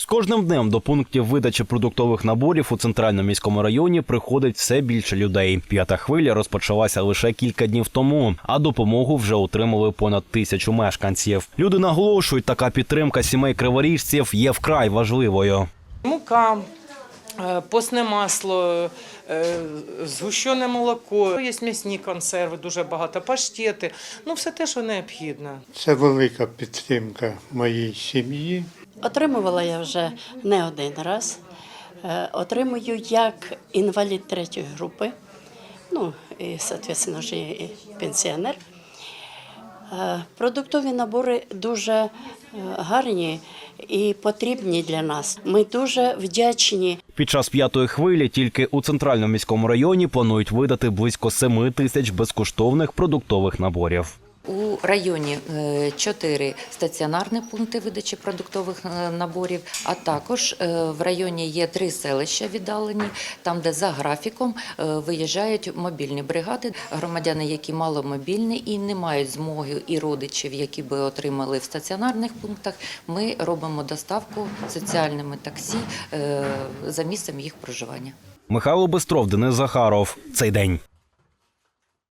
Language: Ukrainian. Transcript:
З кожним днем до пунктів видачі продуктових наборів у центральному міському районі приходить все більше людей. П'ята хвиля розпочалася лише кілька днів тому, а допомогу вже отримали понад тисячу мешканців. Люди наголошують, така підтримка сімей криворіжців є вкрай важливою. Мука, е, постне масло, е, згущене молоко, є м'ясні консерви, дуже багато, паштети. Ну, все те, що необхідно. Це велика підтримка моїй сім'ї. Отримувала я вже не один раз. Е, Отримую як інвалід третьої групи, ну і, соответственно, ж і пенсіонер. Е, Продуктові набори дуже е, гарні і потрібні для нас. Ми дуже вдячні Під час п'ятої хвилі тільки у центральному міському районі планують видати близько 7 тисяч безкоштовних продуктових наборів. У районі е, чотири стаціонарні пункти видачі продуктових е, наборів, а також е, в районі є три селища віддалені, там, де за графіком виїжджають мобільні бригади. Громадяни, які маломобільні і не мають змоги і родичів, які би отримали в стаціонарних пунктах, ми робимо доставку соціальними таксі за місцем їх проживання. Михайло Бистров, Денис Захаров. Цей день.